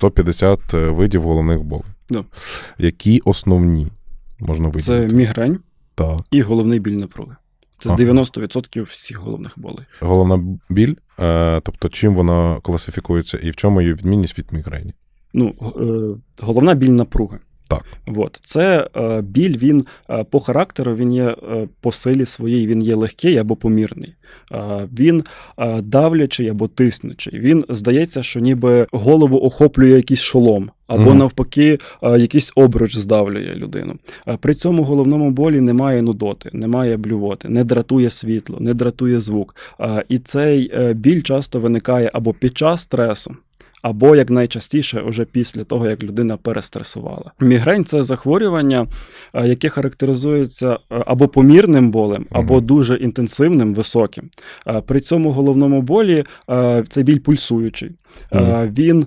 150 видів головних болей. Да. Які основні можна виділити? Це мігрень Так. і головний біль напруги. Це Ага. 90% всіх головних болей. Головна біль, е, тобто чим вона класифікується і в чому її відмінність від мігрені? Ну, е, головна біль напруги. Так. От. Це е, біль, він е, по характеру, він є е, по силі своїй, він є легкий або помірний. Е, він е, давлячий або тиснучий. Він здається, що ніби голову охоплює якийсь шолом, або Мгм. навпаки, е, якийсь обруч здавлює людину. Е, При цьому головному болі немає нудоти, немає блювоти, не дратує світло, не дратує звук. Е, І цей е, біль часто виникає або під час стресу. Або як найчастіше, уже після того, як людина перестресувала. Мігрень це захворювання, е, яке характеризується е, або помірним болем, або дуже інтенсивним, високим. Е, При цьому головному болі це біль пульсуючий. Він